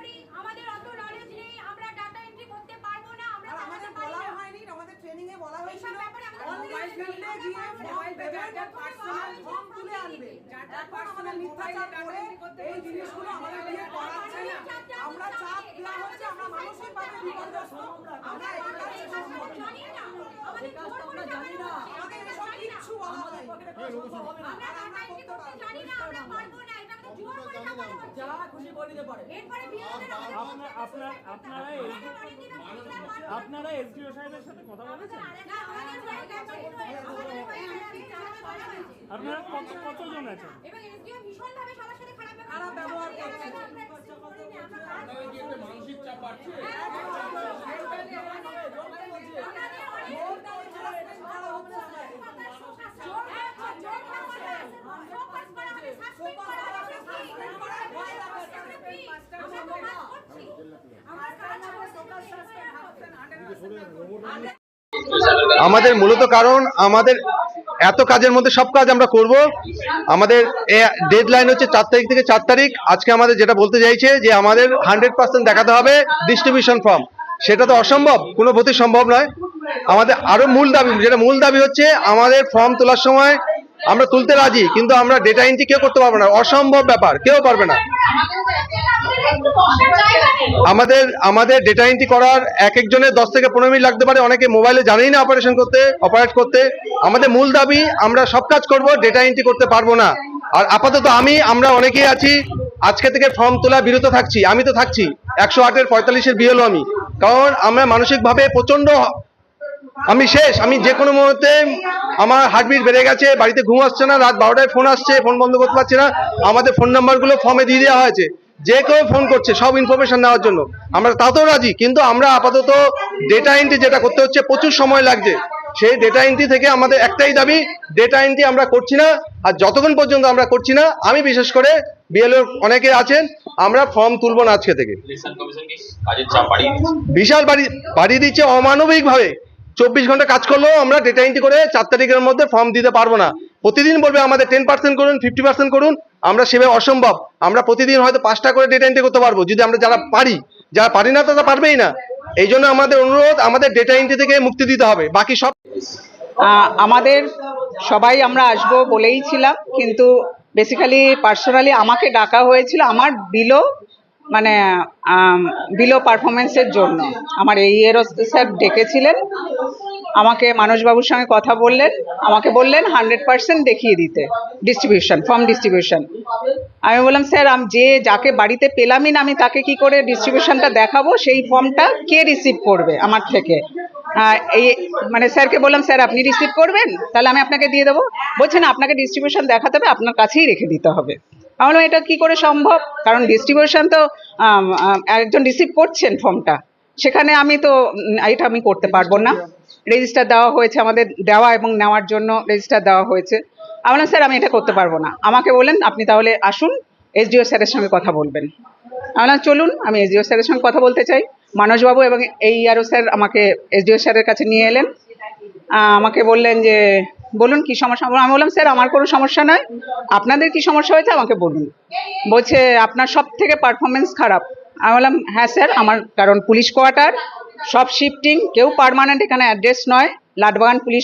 করি। আমাদের অত নলেজ নেই আমরা ডাটা এন্ট্রি করতে পারব না আমরা আমাদের বলা হয়নি আমাদের ট্রেনিং এ বলা হয়েছিল। মোবাইল ফিল্ডে গিয়ে মোবাইল যার পার্সোনাল ফর্ম তুলে আনবে। ডাটা পার্সোনাল মিথ্যাচার করে এই জিনিসগুলো আমাদের দিয়ে করাচ্ছে না আমরা চাপ দেওয়া হচ্ছে আমরা মানসিকভাবে বিপর্যস্ত আমরা এটা কাজ করব জানি না আমাদের জোর করে জানি না আমাদের এসব কিচ্ছু বলা হয়নি আমরা ডাটা এন্ট্রি করতে জানি না আমরা পারব না এটা আমাদের জোর করে চাপানো হচ্ছে যা খুশি করে দিতে পারে এরপরে বিয়েদের আমাদের আপনার আপনার এসডিও সাহেবের সাথে কথা বলেছেন? হয়ে হয়ে আপনারা কত কতজন আছেন? খারাপ ব্যবহার করছে। মানসিক চাপ বাড়ছে? আমাদের মূলত কারণ, আমাদের এত কাজের মধ্যে সব কাজ আমরা করব। আমাদের ডেড লাইন হচ্ছে চার তারিখ থেকে চার তারিখ। আজকে আমাদের যেটা বলতে চাইছে যে আমাদের হান্ড্রেড পার্সেন্ট দেখাতে হবে ডিস্ট্রিবিউশন ফর্ম সেটা তো অসম্ভব, কোনো প্রতি সম্ভব নয়। আমাদের আরও মূল দাবি, যেটা মূল দাবি হচ্ছে আমাদের ফর্ম তোলার সময় আমরা তুলতে রাজি, কিন্তু আমরা ডেটা এন্ট্রি কেউ করতে পারব না। অসম্ভব ব্যাপার, কেউ পারবে না। আমাদের আমাদের ডেটা এন্ট্রি করার এক একজনের দশ থেকে পনেরো মিনিট লাগতে পারে। অনেকে মোবাইলে জানেই না অপারেশন করতে অপারেট করতে। আমাদের মূল দাবি, আমরা সব কাজ করব ডেটা এন্ট্রি করতে পারব না। আর আপাতত আমি, আমরা অনেকেই আছি, আজকে থেকে ফর্ম তোলা বিরত থাকছি। আমি তো থাকছি, একশো আটের পঁয়তাল্লিশের বিয়েলো আমি। কারণ আমরা মানসিকভাবে প্রচণ্ড আমি শেষ, আমি যে কোনো মুহূর্তে আমার হার্টবিট বেড়ে গেছে, বাড়িতে ঘুম আসছে না, রাত বারোটায় ফোন আসছে ফোন বন্ধ করতে পারছি না। আমাদের ফোন নাম্বারগুলো ফর্মে দিয়ে দেওয়া হয়েছে। যে কেউ ফোন করছে সব ইনফরমেশন নেওয়ার জন্য। আমরা তাতেও রাজি কিন্তু আমরা আপাতত ডেটা এন্ট্রি যেটা করতে হচ্ছে প্রচুর সময় লাগছে। সেই ডেটা এন্ট্রি থেকে আমাদের একটাই দাবি ডেটা এন্ট্রি আমরা করছি না আর যতক্ষণ পর্যন্ত আমরা করছি না আমি বিশেষ করে বিএলও অনেকে আছেন আমরা ফর্ম তুলব না আজকে থেকে। বিশাল বাড়ি বাড়িয়ে দিচ্ছে অমানবিক ভাবে চব্বিশ ঘণ্টা কাজ করলেও আমরা ডেটা এন্ট্রি করে চার তারিখের মধ্যে ফর্ম দিতে পারব না। প্রতিদিন বলবে আমাদের টেন পার্সেন্ট করুন ফিফটি পার্সেন্ট করুন আমরা সেভাবে অসম্ভব। আমরা প্রতিদিন হয়তো পাঁচটা করে ডেটা এন্ট্রি করতে পারব। যদি আমরা যারা পারি যারা পারি না, তারা পারবেই না। এই জন্য আমাদের অনুরোধ, আমাদের ডেটা এন্ট্রি থেকে মুক্তি দিতে হবে। বাকি সব আমাদের সবাই আমরা আসব বলেই ছিলাম, কিন্তু বেসিক্যালি পার্সোনালি আমাকে ডাকা হয়েছিল আমার বিলো মানে বিলো পারফরমেন্সের জন্য। আমার এই এরও স্যার ডেকেছিলেন। আমাকে মানসবাবুর সঙ্গে কথা বললেন, আমাকে বললেন হান্ড্রেড পার্সেন্ট দেখিয়ে দিতে ডিস্ট্রিবিউশন ফর্ম ডিস্ট্রিবিউশন আমি বললাম, স্যার, আমি যে যাকে বাড়িতে পেলামই না, আমি তাকে কি করে ডিস্ট্রিবিউশনটা দেখাবো? সেই ফর্মটা কে রিসিভ করবে আমার থেকে? এই মানে স্যারকে বললাম, স্যার, আপনি রিসিভ করবেন? তাহলে আমি আপনাকে দিয়ে দেবো। বলছেন আপনাকে ডিস্ট্রিবিউশন দেখাতে হবে, আপনার কাছেই রেখে দিতে হবে। আমি বললাম, এটা কি করে সম্ভব? কারণ ডিস্ট্রিবিউশন তো একজন রিসিভ করছেন ফর্মটা সেখানে আমি তো এটা আমি করতে পারব না। রেজিস্টার দেওয়া হয়েছে আমাদের দেওয়া এবং নেওয়ার জন্য রেজিস্টার দেওয়া হয়েছে। আমি বললাম স্যার, আমি এটা করতে পারব না। আমাকে বললেন আপনি তাহলে আসুন, এসডিও স্যারের সঙ্গে কথা বলবেন। আমি বললাম চলুন, আমি এসডিও স্যারের সঙ্গে কথা বলতে চাই। মানসবাবু এবং এই আরও স্যার আমাকে এসডিও স্যারের কাছে নিয়ে এলেন। আমাকে বললেন যে, বলুন কি সমস্যা? আমি বললাম, স্যার, আমার কোনো সমস্যা নয়। আপনাদের কি সমস্যা হয়েছে? আমাকে বলুন। বলছে, আপনার সব থেকে পারফরমেন্স খারাপ। আমি বললাম হ্যাঁ স্যার, আমার কারণ পুলিশ কোয়ার্টার। সব শিফটিং কেউ পার্মানেন্ট এখানে অ্যাড্রেস নয় লাটবাগান পুলিশ